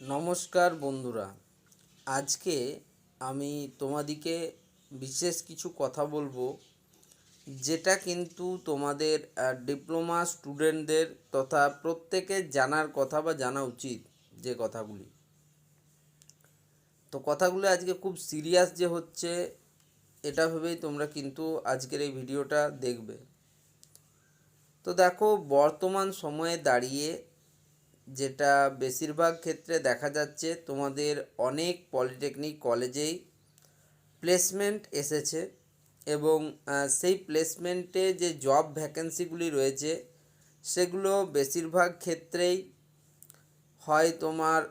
নমস্কার বন্ধুরা। আজকে আমি তোমাদিকে বিশেষ কিছু কথা বলব, যেটা কিন্তু তোমাদের ডিপ্লোমা স্টুডেন্টদের তথা প্রত্যেকের জানার কথা বা জানা উচিত যে কথাগুলি। তো কথাগুলো আজকে খুব সিরিয়াস যে হচ্ছে, এটা ভেবেই তোমরা কিন্তু আজকের এই ভিডিওটা দেখবে। তো দেখো, বর্তমান সময়ে দাঁড়িয়ে যেটা বেশিরভাগ ক্ষেত্রে দেখা যাচ্ছে তোমাদের অনেক পলিটেকনিক কলেজেই প্লেসমেন্ট এসেছে এবং সেই প্লেসমেন্টে যে জব ভ্যাকেন্সিগুলি রয়েছে, সেগুলো বেশিরভাগ ক্ষেত্রেই হয় তোমার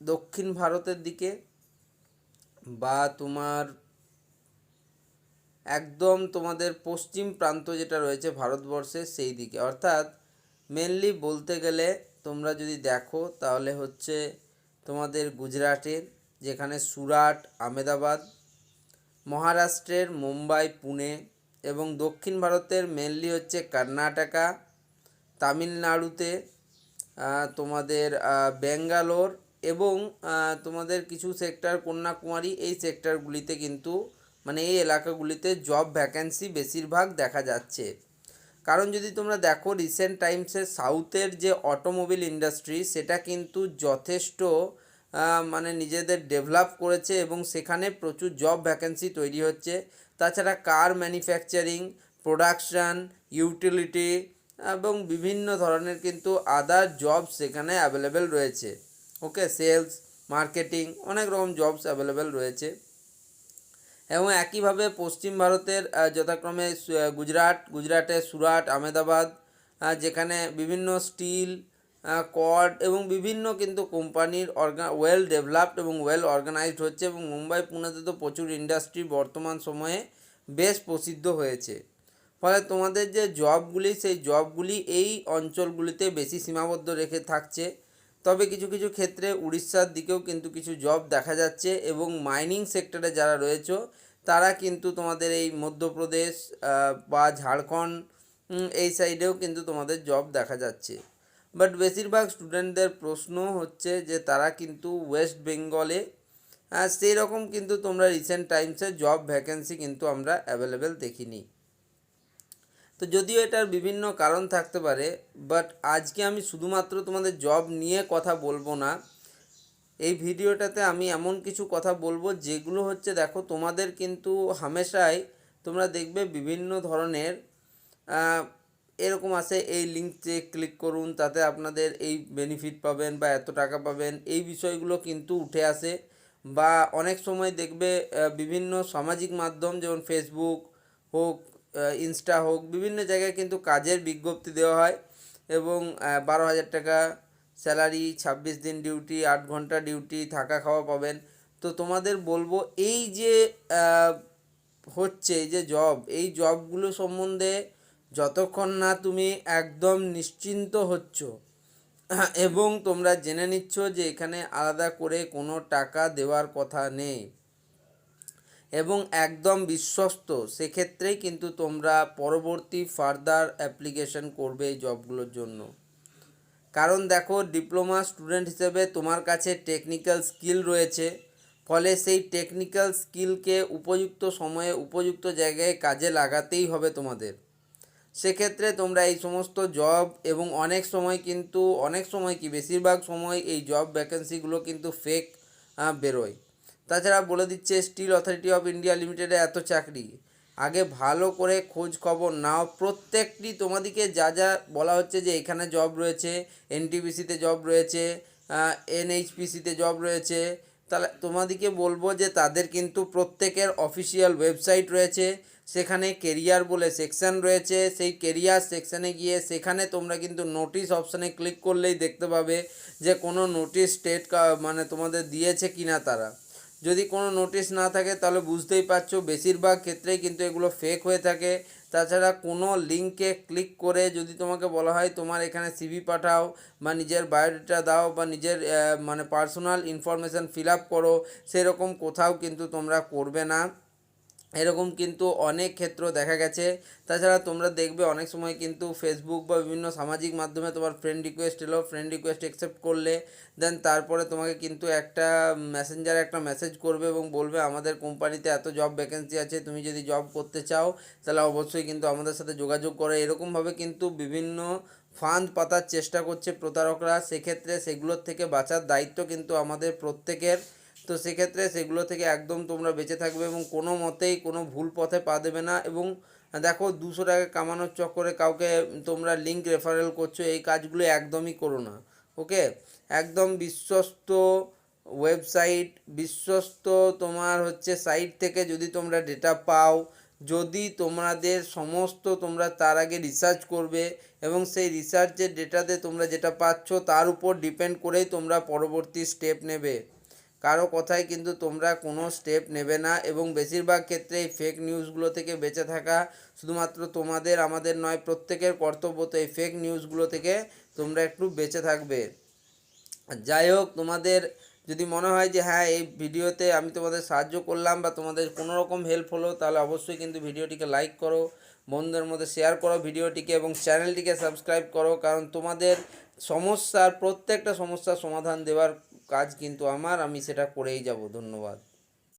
দক্ষিণ ভারতের দিকে বা তোমার একদম তোমাদের পশ্চিম প্রান্ত যেটা রয়েছে ভারতবর্ষের সেই দিকে। অর্থাৎ মেনলি বলতে গেলে তোমরা যদি দেখো, তাহলে হচ্ছে তোমাদের গুজরাটের, যেখানে সুরাট আমেদাবাদ মহারাষ্ট্রের, মুম্বাই, পুনে এবং দক্ষিণ ভারতের মেনলি হচ্ছে কর্ণাটকা, তামিলনাড়ুতে তোমাদের ব্যাঙ্গালোর এবং তোমাদের কিছু সেক্টর কন্যাকুমারী, এই সেক্টরগুলিতে কিন্তু মানে এই এলাকাগুলিতে জব ভ্যাকেন্সি বেশিরভাগ দেখা যাচ্ছে। কারণ যদি তোমরা দেখো রিসেন্ট টাইমসে সাউথের যে অটোমোবিল ইন্ডাস্ট্রি সেটা কিন্তু যথেষ্ট মানে নিজেদের ডেভেলপ করেছে এবং সেখানে প্রচুর জব ভ্যাকেন্সি তৈরি হচ্ছে। তাছাড়া কার ম্যানুফ্যাকচারিং প্রোডাকশান ইউটিলিটি এবং বিভিন্ন ধরনের কিন্তু আদার জব সেখানে অ্যাভেলেবেল রয়েছে। ওকে সেলস মার্কেটিং অনেক রকম জবস অ্যাভেলেবেল রয়েছে। এবং একইভাবে পশ্চিম ভারতের যথাক্রমে গুজরাট, গুজরাটে সুরাট, আহমেদাবাদ যেখানে বিভিন্ন স্টিল কর্ড এবং বিভিন্ন কিন্তু কোম্পানির অর্গা ওয়েল ডেভেলপড এবং ওয়েল অর্গানাইজড হচ্ছে এবং মুম্বাই পুনেতে তো প্রচুর ইন্ডাস্ট্রি বর্তমান সময়ে বেশ প্রসিদ্ধ হয়েছে। ফলে তোমাদের যে জবগুলি সেই জবগুলি এই অঞ্চলগুলিতে বেশি সীমাবদ্ধ রেখে থাকছে। তবে কিছু কিছু ক্ষেত্রে উড়িষ্যার দিকেও কিন্তু কিছু জব দেখা যাচ্ছে এবং মাইনিং সেক্টরে যারা রয়েছে, তারা কিন্তু তোমাদের এই মধ্যপ্রদেশ বা ঝাড়খণ্ড এই সাইডেও কিন্তু তোমাদের জব দেখা যাচ্ছে। বাট বেশিরভাগ স্টুডেন্টদের প্রশ্ন হচ্ছে যে তারা কিন্তু ওয়েস্ট বেঙ্গলে সেই রকম কিন্তু তোমরা রিসেন্ট টাইমসে জব ভ্যাকেন্সি কিন্তু আমরা অ্যাভেলেবেল দেখিনি। তো যদিও এটার বিভিন্ন কারণ থাকতে পারে বাট আজকে আমি শুধুমাত্র তোমাদের জব নিয়ে কথা বলব না। এই ভিডিওটাতে আমি এমন কিছু কথা বলব যেগুলো হচ্ছে দেখো তোমাদের কিন্তু হামেশাই তোমরা দেখবে বিভিন্ন ধরনের এরকম আছে এই লিঙ্কে ক্লিক করুন, তাতে আপনাদের এই বেনিফিট পাবেন বা এত টাকা পাবেন, এই বিষয়গুলো কিন্তু উঠে আসে। বা অনেক সময় দেখবে বিভিন্ন সামাজিক মাধ্যম যেমন ফেসবুক হোক ইনস্টা হোক, বিভিন্ন জায়গায় কিন্তু কাজের বিজ্ঞপ্তি দেওয়া হয় এবং বারো হাজার টাকা স্যালারি, ছাব্বিশ দিন ডিউটি, আট ঘণ্টা ডিউটি, থাকা খাওয়া পাবেন। তো তোমাদের বলব এই যে হচ্ছে এই যে জব এই জবগুলো সম্বন্ধে যতক্ষণ না তুমি একদম নিশ্চিন্ত হচ্ছ, এবং তোমরা জেনে নিচ্ছ যে এখানে আলাদা করে কোনো টাকা দেওয়ার কথা নেই। এবং একদম বিশ্বস্ত, সেক্ষেত্রেই কিন্তু তোমরা পরবর্তী ফার্দার অ্যাপ্লিকেশন করবে এই জবগুলোর জন্য। কারণ দেখো ডিপ্লোমা স্টুডেন্ট হিসেবে তোমার কাছে টেকনিক্যাল স্কিল রয়েছে, ফলে সেই টেকনিক্যাল স্কিলকে উপযুক্ত সময়ে উপযুক্ত জায়গায় কাজে লাগাতেই হবে তোমাদের। সেক্ষেত্রে তোমরা এই সমস্ত জব এবং অনেক সময় কিন্তু, অনেক সময় কি, বেশিরভাগ সময় এই জব ভ্যাকেন্সিগুলো কিন্তু ফেক বেরোয়। তাছাড়া বলে দিচ্ছে স্টিল অথরিটি অফ ইন্ডিয়া লিমিটেডে এত চাকরি। আগে ভালো করে খোঁজ খবর নাও। প্রত্যেকটি তোমাদিকে যা যা বলা হচ্ছে যে এখানে জব রয়েছে এনটিপিসিতে জব রয়েছে এনএইচপিসিতে জব রয়েছে, তাহলে তোমাদিকে বলব যে তাদের কিন্তু প্রত্যেকের অফিসিয়াল ওয়েবসাইট রয়েছে, সেখানে কেরিয়ার বলে সেকশন রয়েছে, সেই কেরিয়ার সেকশানে গিয়ে সেখানে তোমরা কিন্তু নোটিশ অপশানে ক্লিক করলেই দেখতে পাবে যে কোনো নোটিশ স্টেট মানে তোমাদের দিয়েছে কিনা তারা। যদি কোনো নোটিশ না থাকে, তাহলে বুঝতেই পারছ, বেশিরভাগ ক্ষেত্রেই কিন্তু এগুলো ফেক হয়ে থাকে। তাছাড়া কোনো লিঙ্কে ক্লিক করে যদি তোমাকে বলা হয়, তোমার এখানে সিভি পাঠাও বা নিজের বায়োডেটা দাও বা নিজের মানে পার্সোনাল ইনফরমেশান ফিল আপ করো, সেরকম কোথাও কিন্তু তোমরা করবে না। এরকম কিন্তু অনেক ক্ষেত্র দেখা গেছে। তাছাড়া তোমরা দেখবে অনেক সময় কিন্তু ফেসবুক বা বিভিন্ন সামাজিক মাধ্যমে তোমার ফ্রেন্ড রিকোয়েস্ট এলো ফ্রেন্ড রিকোয়েস্ট অ্যাকসেপ্ট করলে দেন তারপরে তোমাকে কিন্তু একটা মেসেঞ্জারে একটা মেসেজ করবে এবং বলবে, আমাদের কোম্পানিতে এত জব ভ্যাকেন্সি আছে, তুমি যদি জব করতে চাও, তাহলে অবশ্যই কিন্তু আমাদের সাথে যোগাযোগ করো। এরকমভাবে কিন্তু বিভিন্ন ফান্ড পাতার চেষ্টা করছে প্রতারকরা। সেক্ষেত্রে সেগুলোর থেকে বাঁচার দায়িত্ব কিন্তু আমাদের প্রত্যেকের তো সেক্ষেত্রে সেগুলো থেকে একদম তোমরা বেঁচে থাকবে এবং কোনো মতেই কোনো ভুল পথে পা দেবে না এবং দেখো দুশো টাকা কামানোর চক্করে কাউকে তোমরা লিঙ্ক রেফারেল করছ, এই কাজগুলো একদমই করো না, ওকে? একদম বিশ্বস্ত ওয়েবসাইট বিশ্বস্ত তোমার হচ্ছে সাইট থেকে যদি তোমরা ডেটা পাও, যদি তোমাদের সমস্ত তোমরা তার আগে রিসার্চ করবে এবং সেই রিসার্চের ডেটাতে তোমরা যেটা পাচ্ছ তার উপর ডিপেন্ড করেই তোমরা পরবর্তী স্টেপ নেবে। কারও কথায় কিন্তু তোমরা কোনো স্টেপ নেবে না এবং বেশিরভাগ ক্ষেত্রে এই ফেক নিউজগুলো থেকে বেঁচে থাকা শুধুমাত্র তোমাদের, আমাদের নয়, প্রত্যেকের কর্তব্য তো এই ফেক নিউজগুলো থেকে তোমরা একটু বেঁচে থাকবে। যাই হোক, তোমাদের যদি মনে হয় যে হ্যাঁ এই ভিডিওতে আমি তোমাদের সাহায্য করলাম বা তোমাদের কোনো রকম হেল্প হলো, তাহলে অবশ্যই কিন্তু ভিডিওটিকে লাইক করো, বন্ধুদের মধ্যে শেয়ার করো ভিডিওটিকে এবং চ্যানেলটিকে সাবস্ক্রাইব করো, কারণ তোমাদের সমস্যার, প্রত্যেকটা সমস্যার সমাধান দেওয়ার কাজ কিন্তু আমার আমি সেটা করেই যাব ধন্যবাদ।